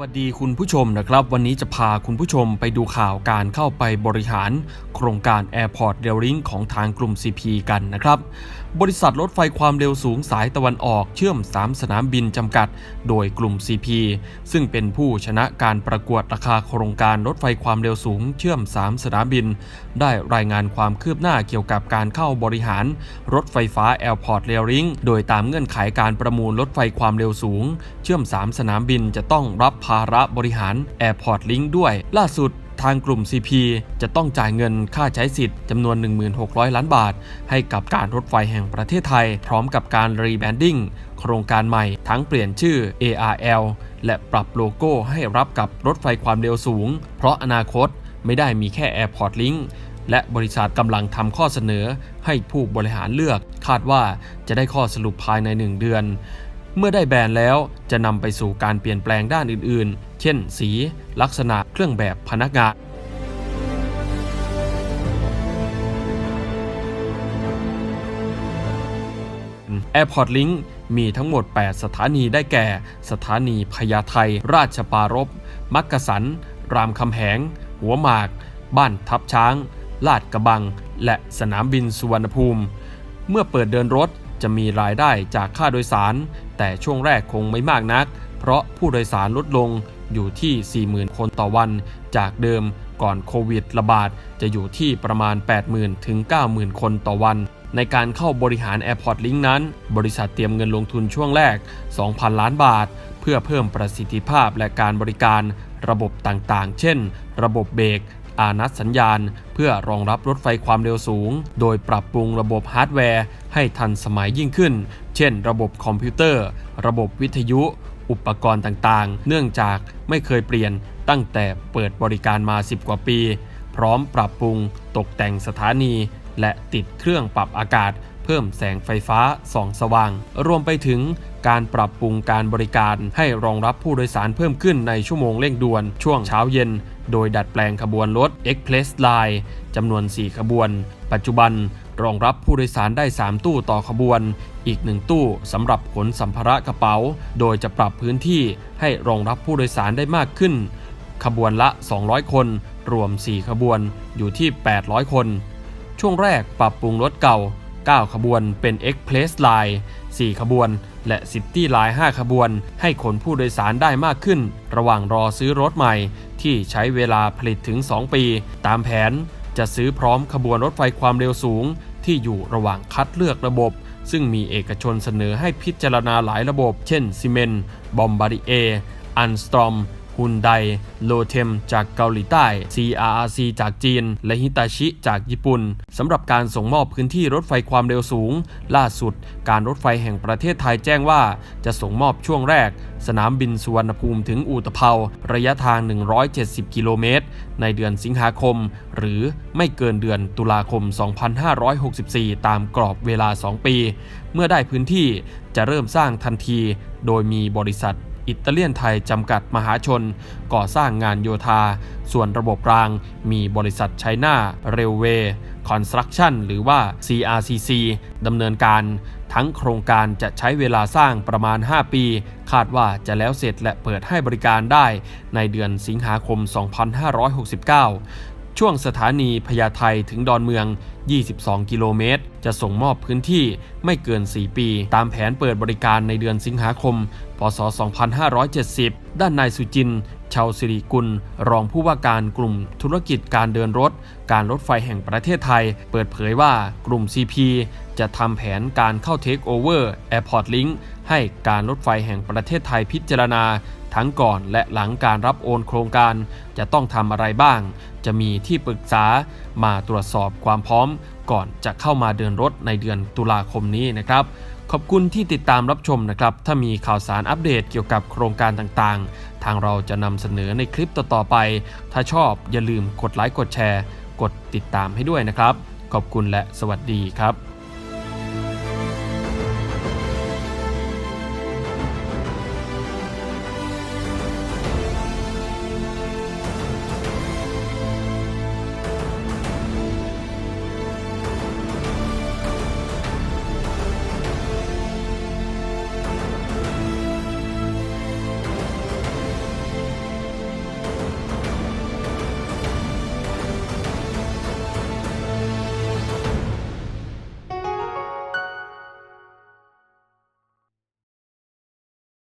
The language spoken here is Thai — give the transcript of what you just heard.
วัสดีคุณผู้ชมนะครับ วันนี้จะพาคุณผู้ชมไปดูข่าวการเข้าไปบริหาร โครงการ Airport r a i l i n g ของทางกลุ่ม CP กันนะครับ บริษัทรถไฟความเร็วสูงสายตะวันออกเชื่อม 3 สนามบินจำกัด โดยกลุ่ม CP ซึ่งเป็นผู้ชนะการประกวดราคาโครงการรถไฟความเร็วสูงเชื่อม 3 สนามบิน ได้รายงานความคืบหน้าเกี่ยวกับการเข้าบริหาร รถไฟฟ้า Airport r a i l i n g โดยตามเงื่อนไขการประมูลรถไฟความเร็วสูง เชื่อม 3 สนามบินจะต้องรับภาระบริหาร Airport Link ด้วย ล่าสุดทางกลุ่ม CP จะต้องจ่ายเงินค่าใช้สิทธิ์จำนวน 1600 ล้านบาท ให้กับการรถไฟแห่งประเทศไทย พร้อมกับการรีแบรนดิ้งโครงการใหม่ทั้งเปลี่ยนชื่อ ARL และปรับโลโก้ให้รับกับรถไฟความเร็วสูง เพราะอนาคตไม่ได้มีแค่ Airport Link และบริษัทกำลังทำข้อเสนอให้ผู้บริหารเลือก คาดว่าจะได้ข้อสรุปภายใน 1 เดือน เมื่อได้แบรนด์แล้วจะนำไปสู่การเปลี่ยนแปลงด้านอื่นๆ เช่น สี ลักษณะเครื่องแบบพนักงาน Airport Link มีทั้งหมด 8 สถานีได้แก่ สถานีพญาไทราชปารบมักกะสัน รามคำแหง หัวหมาก บ้านทับช้าง ลาดกระบัง และสนามบินสุวรรณภูมิ เมื่อเปิดเดินรถจะมีรายได้จากค่าโดยสาร แต่ช่วงแรกคงไม่มากนัก เพราะผู้โดยสารลดลงอยู่ที่ 40,000 คนต่อวัน จากเดิมก่อนโควิดระบาดจะอยู่ที่ประมาณ 80,000 ถึง 90,000 คนต่อวัน ในการเข้าบริหาร Airport Link นั้น บริษัทเตรียมเงินลงทุนช่วงแรก 2,000 ล้านบาท เพื่อเพิ่มประสิทธิภาพและการบริการระบบต่างๆ เช่น ระบบเบรก อานัดสัญญาณ เพื่อรองรับรถไฟความเร็วสูง โดยปรับปรุงระบบฮาร์ดแวร์ ให้ทันสมัยยิ่งขึ้น เช่น ระบบคอมพิวเตอร์ ระบบวิทยุ อุปกรณ์ต่างๆ เนื่องจากไม่เคยเปลี่ยนตั้งแต่เปิดบริการมา 10 กว่าปี พร้อมปรับปรุงตกแต่งสถานี และติดเครื่องปรับอากาศ เพิ่มแสงไฟฟ้าส่องสว่าง รวมไปถึงการปรับปรุงการบริการให้รองรับผู้โดยสารเพิ่มขึ้นในชั่วโมงเร่งด่วน ช่วงเช้าเย็น โดยดัดแปลงขบวนรถ Express Line จำนวน 4 ขบวน ปัจจุบันรองรับผู้โดยสารได้ 3 ตู้ต่อขบวน อีก 1 ตู้สำหรับขนสัมภาระกระเป๋า โดยจะปรับพื้นที่ให้รองรับผู้โดยสารได้มากขึ้น ขบวนละ 200 คน รวม 4 ขบวนอยู่ที่ 800 คน ช่วงแรกปรับปรุงรถเก่า 9 ขบวนเป็น Express Line 4 ขบวน และ City Line 5 ขบวน ให้ขนผู้โดยสารได้มากขึ้น ระหว่างรอซื้อรถใหม่ ที่ใช้เวลาผลิตถึง 2 ปี ตามแผนจะซื้อพร้อมขบวนรถไฟความเร็วสูง ที่อยู่ระหว่างคัดเลือกระบบ ซึ่งมีเอกชนเสนอให้พิจารณาหลายระบบ เช่นซีเมนบอมบาริเออันสตรอม ฮุนไดโลเทมจากเกาหลีใต้ CRRC จากจีน และฮิตาชิจากญี่ปุ่นสำหรับการส่งมอบพื้นที่รถไฟความเร็วสูง ล่าสุด การรถไฟแห่งประเทศไทยแจ้งว่า จะส่งมอบช่วงแรก สนามบินสุวรรณภูมิถึงอู่ตะเภาระยะทาง 170 กิโลเมตร ในเดือนสิงหาคม หรือไม่เกินเดือนตุลาคม 2564 ตามกรอบเวลา 2 ปี เมื่อได้พื้นที่จะเริ่มสร้างทันที โดยมีบริษัท อิตาเลียนไทยจำกัดมหาชน ก่อสร้างงานโยธา ส่วนระบบรางมีบริษัทไชน่าเรลเวย์คอนสตรักชั่นหรือว่า CRCC ดำเนินการ ทั้งโครงการจะใช้เวลาสร้างประมาณ 5 ปี คาดว่าจะแล้วเสร็จและเปิดให้บริการได้ในเดือนสิงหาคม 2569 ช่วงสถานีพญาไทถึงดอนเมือง 22 กิโลเมตร จะส่งมอบพื้นที่ไม่เกิน 4 ปี ตามแผนเปิดบริการในเดือนสิงหาคม พศ 2570 ด้านนายสุจินชาวสิริกุล รองผู้ว่าการกลุ่มธุรกิจการเดินรถ การรถไฟแห่งประเทศไทย เปิดเผยว่ากลุ่ม CP จะทำแผนการเข้าเทคโอเวอร์ Airport Link ให้การรถไฟแห่งประเทศไทยพิจารณาทั้งก่อนและหลังการรับโอนโครงการจะต้องทำอะไรบ้าง จะมีที่ปรึกษามาตรวจสอบความพร้อม ก่อนจะเข้ามาเดินรถในเดือนตุลาคมนี้นะครับ ขอบคุณที่ติดตามรับชมนะครับ ถ้ามีข่าวสารอัปเดตเกี่ยวกับโครงการต่างๆ ทางเราจะนำเสนอในคลิปต่อๆไป ถ้าชอบอย่าลืมกดไลค์กดแชร์ กดติดตามให้ด้วยนะครับ ขอบคุณและสวัสดีครับ